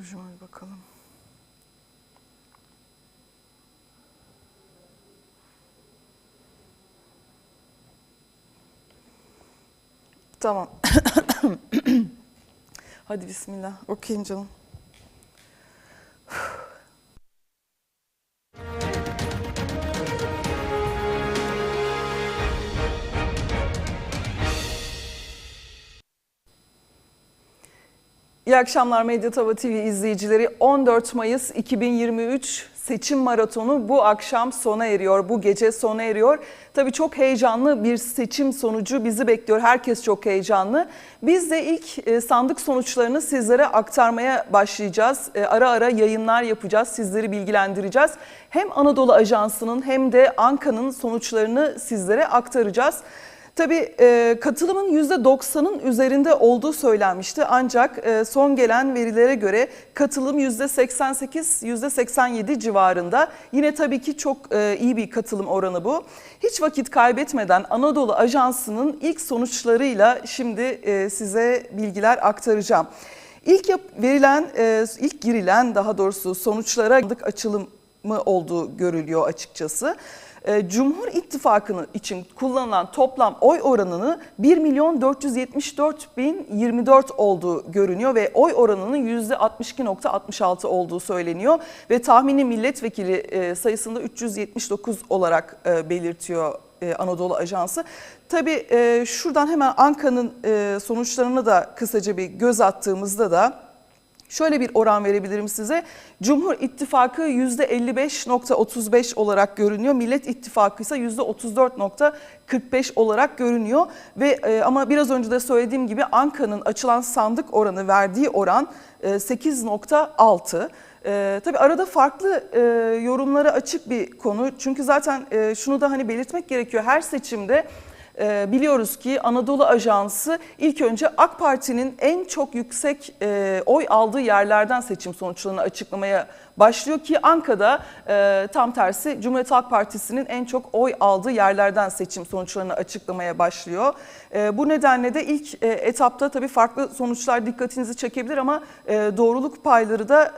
Rujuma bir bakalım. Tamam. Hadi bismillah. Okuyayım canım. İyi akşamlar Medya TV izleyicileri. 14 Mayıs 2023 seçim maratonu bu akşam sona eriyor. Bu gece sona eriyor. Tabii çok heyecanlı bir seçim sonucu bizi bekliyor. Herkes çok heyecanlı. Biz de ilk e, sandık sonuçlarını sizlere aktarmaya başlayacağız. E, Ara ara yayınlar yapacağız. Sizleri bilgilendireceğiz. Hem Anadolu Ajansı'nın hem de Anka'nın sonuçlarını sizlere aktaracağız. Tabii e, katılımın %90'ın üzerinde olduğu söylenmişti ancak e, son gelen verilere göre katılım %88, %87 civarında. Yine tabii ki çok e, iyi bir katılım oranı bu. Hiç vakit kaybetmeden Anadolu Ajansı'nın ilk sonuçlarıyla şimdi size bilgiler aktaracağım. İlk verilen, ilk girilen daha doğrusu sonuçlara açılımı olduğu görülüyor açıkçası. E, Cumhur İttifakı'nın için kullanılan toplam oy oranını 1 milyon 474 bin 24 olduğu görünüyor ve oy oranının %62.66 olduğu söyleniyor ve tahmini milletvekili e, sayısında 379 olarak e, belirtiyor Anadolu Ajansı. Tabii şuradan hemen Anka'nın sonuçlarına da kısaca bir göz attığımızda da Şöyle bir oran verebilirim size. Cumhur İttifakı %55.35 olarak görünüyor. Millet İttifakı ise %34.45 olarak görünüyor. Ve ama biraz önce de söylediğim gibi Anka'nın açılan sandık oranı verdiği oran 8.6. Ee, tabii arada farklı e, yorumlara açık bir konu. Çünkü zaten e, şunu da hani belirtmek gerekiyor. Her seçimde e, biliyoruz ki Anadolu Ajansı ilk önce AK Parti'nin en çok yüksek e, oy aldığı yerlerden seçim sonuçlarını açıklamaya başlıyor ki Anka'da e, tam tersi Cumhuriyet Halk Partisi'nin en çok oy aldığı yerlerden seçim sonuçlarını açıklamaya başlıyor. E, bu nedenle de ilk e, etapta tabii farklı sonuçlar dikkatinizi çekebilir ama doğruluk payları da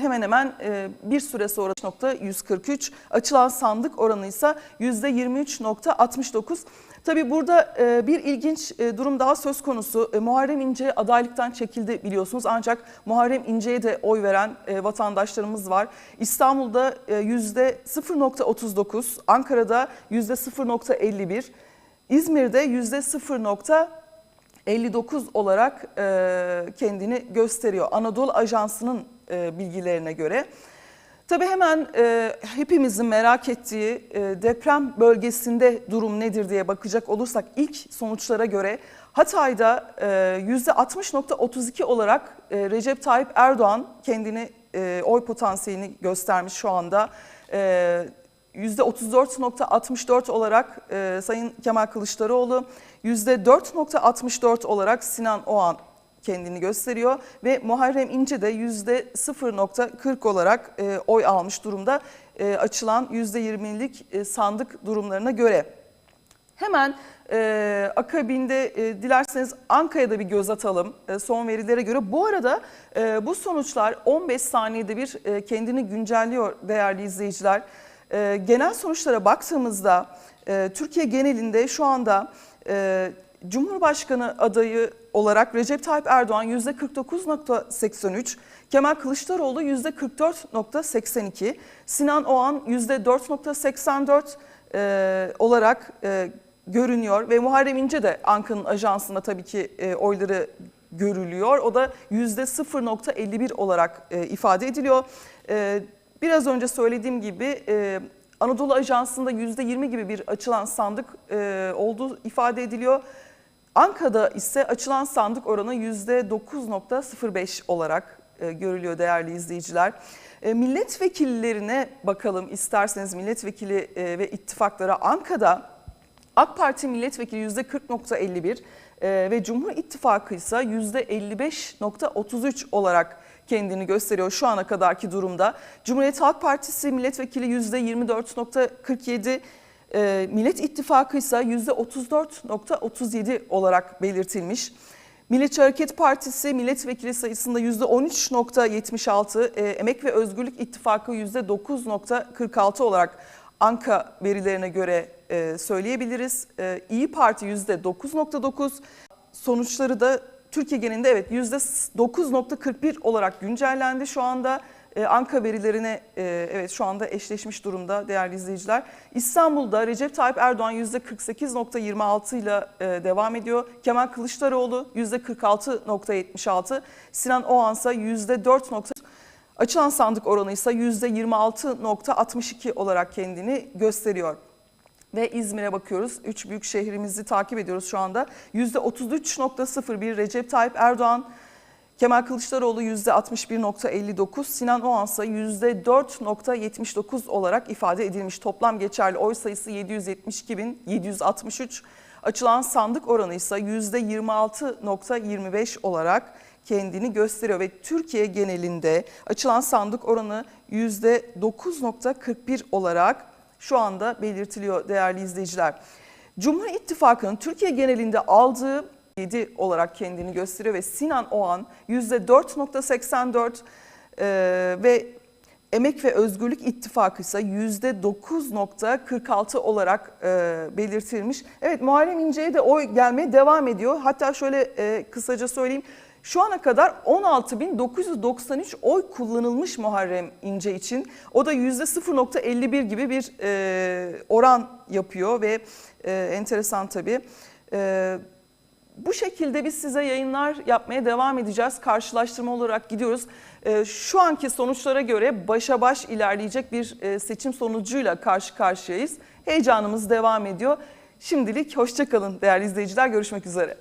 hemen hemen e, bir süre sonra %143 açılan sandık oranı ise %23.69. Tabii burada e, bir ilginç e, durum daha söz konusu. Muharrem İnce adaylıktan çekildi biliyorsunuz ancak Muharrem İnce'ye de oy veren vatandaşlarımız var. İstanbul'da %0.39, Ankara'da %0.51, İzmir'de %0.59 olarak kendini gösteriyor. Anadolu Ajansı'nın e, bilgilerine göre. Tabii hemen e, hepimizin merak ettiği e, deprem bölgesinde durum nedir diye bakacak olursak ilk sonuçlara göre Hatay'da e, %60.32 olarak e, Recep Tayyip Erdoğan kendini e, oy potansiyelini göstermiş şu anda. E, %34.64 olarak e, Sayın Kemal Kılıçdaroğlu, %4.64 olarak Sinan Oğan kendini gösteriyor ve Muharrem İnce de %0.40 olarak e, oy almış durumda e, açılan %20'lik e, sandık durumlarına göre. Hemen e, akabinde e, dilerseniz Anka'ya da bir göz atalım e, son verilere göre. Bu arada e, bu sonuçlar 15 saniyede bir e, kendini güncelliyor değerli izleyiciler. E, genel sonuçlara baktığımızda e, Türkiye genelinde şu anda e, Cumhurbaşkanı adayı olarak Recep Tayyip Erdoğan %49.83, Kemal Kılıçdaroğlu %44.82, Sinan Oğan %4.84 e, olarak e, görünüyor ve Muharrem İnce de Anka'nın ajansında tabii ki e, oyları görülüyor. O da %0.51 olarak e, ifade ediliyor. E, biraz önce söylediğim gibi e, Anadolu Ajansı'nda %20 gibi bir açılan sandık e, olduğu ifade ediliyor. Anka'da ise açılan sandık oranı %9.05 olarak e, görülüyor değerli izleyiciler. E, milletvekillerine bakalım isterseniz milletvekili e, ve ittifaklara Anka'da AK Parti milletvekili %40.51 ve Cumhur İttifakı ise %55.33 olarak kendini gösteriyor şu ana kadarki durumda. Cumhuriyet Halk Partisi milletvekili %24.47 e, Millet İttifakı ise %34.37 olarak belirtilmiş. Milliyetçi Hareket Partisi milletvekili sayısında %13.76, e, Emek ve Özgürlük İttifakı %9.46 olarak Anka verilerine göre e, söyleyebiliriz. E, İyi Parti %9.9, sonuçları da Türkiye genelinde evet %9.41 olarak güncellendi şu anda. Ee, Anka verilerine e, evet şu anda eşleşmiş durumda değerli izleyiciler. İstanbul'da Recep Tayyip Erdoğan %48.26 ile e, devam ediyor. Kemal Kılıçdaroğlu %46.76, Sinan Oğansa %4. Açılan sandık oranı ise %26.62 olarak kendini gösteriyor ve İzmir'e bakıyoruz. Üç büyük şehrimizi takip ediyoruz şu anda. %33.01 Recep Tayyip Erdoğan, Kemal Kılıçdaroğlu %61.59, Sinan Oğansa %4.79 olarak ifade edilmiş. Toplam geçerli oy sayısı 772.763. Açılan sandık oranı ise %26.25 olarak kendini gösteriyor ve Türkiye genelinde açılan sandık oranı %9.41 olarak şu anda belirtiliyor değerli izleyiciler. Cumhur İttifakı'nın Türkiye genelinde aldığı 7 olarak kendini gösteriyor ve Sinan Oğan %4.84 e, ve Emek ve Özgürlük İttifakı ise %9.46 olarak e, belirtilmiş. Evet Muharrem İnce'ye de oy gelmeye devam ediyor. Hatta şöyle e, kısaca söyleyeyim. Şu ana kadar 16.993 oy kullanılmış Muharrem İnce için. O da %0.51 gibi bir e, oran yapıyor ve e, enteresan tabii. E, bu şekilde biz size yayınlar yapmaya devam edeceğiz. Karşılaştırma olarak gidiyoruz. E, şu anki sonuçlara göre başa baş ilerleyecek bir e, seçim sonucuyla karşı karşıyayız. Heyecanımız devam ediyor. Şimdilik hoşçakalın değerli izleyiciler. Görüşmek üzere.